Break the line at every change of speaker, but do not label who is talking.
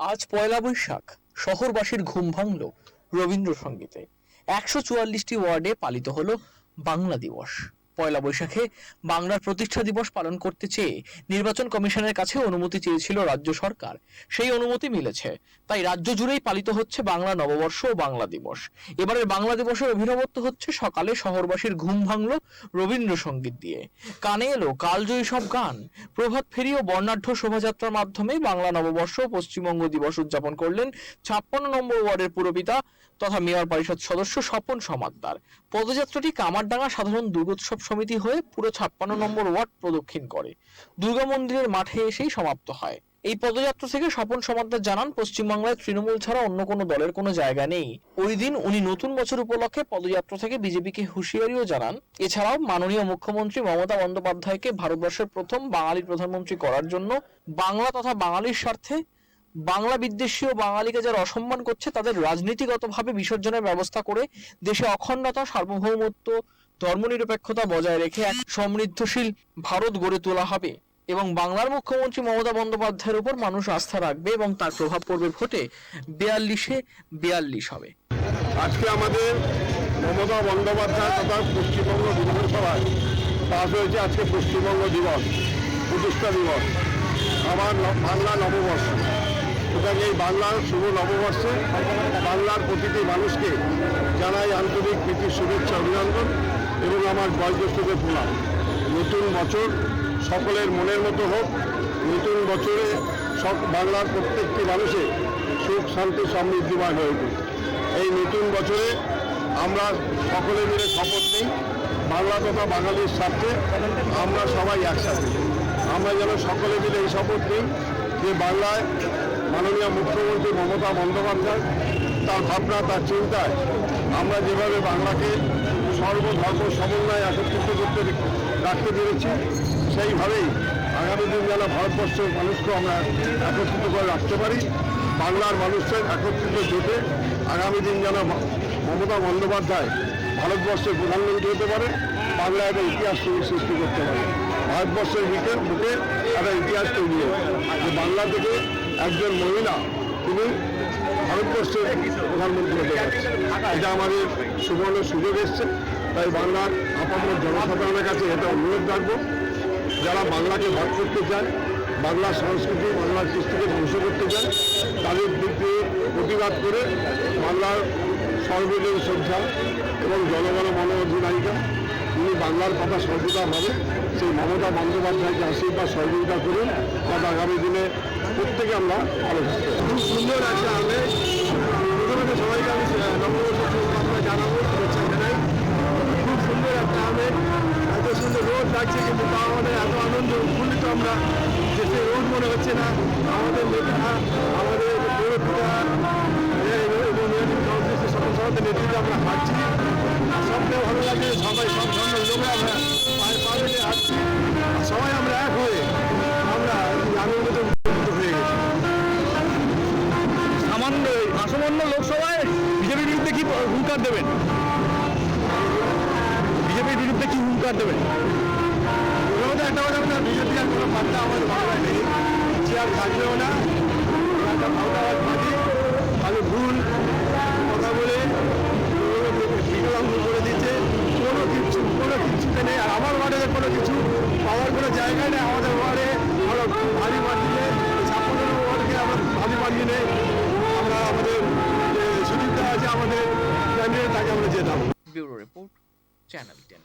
আজ পয়লা বৈশাখ শহরবাসীর ঘুম ভাঙল রবীন্দ্রসঙ্গীতে। একশো চুয়াল্লিশটি ওয়ার্ডে পালিত হলো বাংলা দিবস। পয়লা বৈশাখে বাংলার প্রতিষ্ঠা দিবস পালন করতে চেয়ে নির্বাচন কমিশনের কাছে অনুমতি চেয়েছিল রাজ্য সরকার। সেই অনুমতি মিলেছে। তাই রাজ্য জুড়েই পালিত হচ্ছে বাংলা নববর্ষ ও বাংলা দিবস। এবারের বাংলা দিবসের অভিনবত্ব হচ্ছে সকালে শহরবাসীর ঘুম ভাঙল রবীন্দ্রসঙ্গীত দিয়ে। কানে এলো কালজয়ী সব গান। প্রভাত ফেরি ও বর্ণাঢ্য শোভাযাত্রার মাধ্যমে বাংলা নববর্ষ ও পশ্চিমবঙ্গ দিবস উদযাপন করলেন ছাপ্পান্ন নম্বর ওয়ার্ডের পুরপিতা তথা মেয়র পরিষদ সদস্য স্বপন সমাদ্দার। পদযাত্রাটি কামারডাঙ্গা সাধারণ দুর্গোৎসব সমিতি হয়ে পুরো ছাপ্পান্ন নম্বর ওয়ার্ড প্রদক্ষিণ করে। দুর্গা মন্দিরের মাঠে এসেই সমাপ্ত হয়। এই পদযাত্রা থেকে স্বপন সমাদ্দার জানান, পশ্চিমবাংলায় তৃণমূল ছাড়া অন্য কোনো দলের কোনো জায়গা নেই। ওই দিন উনি নতুন বছর উপলক্ষে পদযাত্রা থেকে বিজেপিকে হুঁশিয়ারিও জানান। এছাড়াও মাননীয় মুখ্যমন্ত্রী মমতা বন্দ্যোপাধ্যায়কে ভারতবর্ষের প্রথম বাঙালি প্রধানমন্ত্রী করার জন্য বাংলা তথা বাঙালির স্বার্থে বাংলা বিদ্বেষী ও বাঙালিকে যারা অসম্মান করছে, তাদের রাজনীতিগতভাবে বিসর্জনের ব্যবস্থা করে দেশে অখণ্ডতা, সার্বভৌমত্ব ধর্মনিরপেক্ষতা বজায় রেখে এক সমৃদ্ধশীল ভারত গড়ে তোলা হবে এবং বাংলার মুখ্যমন্ত্রী মমতা বন্দ্যোপাধ্যায়ের উপর মানুষ আস্থা রাখবে এবং তার প্রভাব পড়বে ভোটে বিয়াল্লিশে বিয়াল্লিশ হবে।
আজকে আমাদের মমতা বন্দ্যোপাধ্যায় তথা পশ্চিমবঙ্গ বিধানসভায় পাশ হয়েছে আজকে পশ্চিমবঙ্গ দিবস, প্রতিষ্ঠা দিবস আমার বাংলা নববর্ষ। সুতরাং এই বাংলার শুভ নববর্ষে, বাংলার প্রতিটি মানুষকে জানাই আন্তরিক প্রীতির শুভেচ্ছা অভিনন্দন। এবং আমার বয়োজ্যেষ্ঠদের প্রণাম নতুন বছর সকলের মনের মতো হোক, নতুন বছরে সব বাংলার প্রত্যেকটি মানুষের সুখ, শান্তি সমৃদ্ধিময় হয়ে উঠুক। এই নতুন বছরে আমরা সকলে মিলে শপথ নিই, বাংলা তথা বাঙালির স্বার্থে আমরা সবাই একসাথে। আমরা যেন সকলে মিলে এই শপথ নিই যে বাংলায় মাননীয় মুখ্যমন্ত্রী মমতা বন্দ্যোপাধ্যায় তার ভাবনা, তার চিন্তায় আমরা যেভাবে বাংলাকে সর্বধর্ম সমন্বয়ে একত্রিত করতে রাখতে পেরেছি, সেইভাবেই আগামী দিন যেন ভারতবর্ষের মানুষকে আমরা একত্রিত করে রাখতে পারি, বাংলার মানুষের একত্রিত জোটে আগামী দিন যেন মমতা বন্দ্যোপাধ্যায় ভারতবর্ষের প্রধানমন্ত্রী হতে পারে, বাংলা একটা ইতিহাস সৃষ্টি করতে পারে। ভারতবর্ষের বুকে বুকে একটা ইতিহাস তৈরি হবে। যে বাংলা থেকে একজন মহিলা, তিনি ভারতবর্ষের প্রধানমন্ত্রী হতে পারছে এটা আমাদের সুবর্ণ সুযোগ এসছে। তাই বাংলার আপামর জনসাধারণের কাছে এটা অনুরোধ রাখব, যারা বাংলাকে ভাগ করতে চায়, বাংলা সংস্কৃতি, বাংলার কৃষ্টিকে ধ্বংস করতে চায়, তাদের দিক দিয়ে প্রতিবাদ করে বাংলার সর্বজন শ্রদ্ধা এবং জনগণ মনোঅধিনায়িকা তিনি বাংলার কথা সর্বদা ভাবে সেই মমতা বন্দ্যোপাধ্যায়কে আশীর্বাদ সহযোগিতা করুন। তাতে আগামী দিনে প্রত্যেকে আমরা ভালো থাকতে। খুব সুন্দর একটা আমি প্রথমে সবাইকে আমি নববর্ষ জানাব শুভেচ্ছা জানাই খুব সুন্দর একটা আমের এত সুন্দর রোদ লাগছে কিন্তু তাও আমাদের এত আনন্দ উৎফুল্লিত আমরা যে সে রোদ মনে হচ্ছে না আমাদের নেতা আমাদের পৌরপিতা এবং সকল সভাতে নেতৃত্বে আমরা হাঁটছি সবথেকে ভালো লাগে সবাই সব ধরনের লোকে আমরা
সামান্য আসমান্য লোকসভায় বিজেপির বিরুদ্ধে কি হুঙ্কার দেবেন? বিজেপির বিরুদ্ধে কি হুঙ্কার দেবেন?
একটা কথা না বিজেপি আর কোনো পাত্তা আমাদের বাংলায় নেই চেয়ার থাকবেও না, একটা ভাওতাবাদ পার্টি ভালো ভুল কথা বলে, বিকলাঙ্গ করে দিচ্ছে। কোনো কিছু, কোনো কিছুতে নেই। আর আমার ওয়ার্ডে কোনো কিছু পাওয়ার কোনো জায়গা নেই। আমাদের ওয়ার্ডে আমরা ভারী মার্জিনে ছাপ্পান্ন ওয়ার্ডকে আমরা ভারী মার্জিনে আমরা আমাদের যে সুযোগটা আছে আমাদের ক্যান্ডিডেট তাকে আমরা যেতাম
ব্যুরো রিপোর্ট চ্যানেল টেন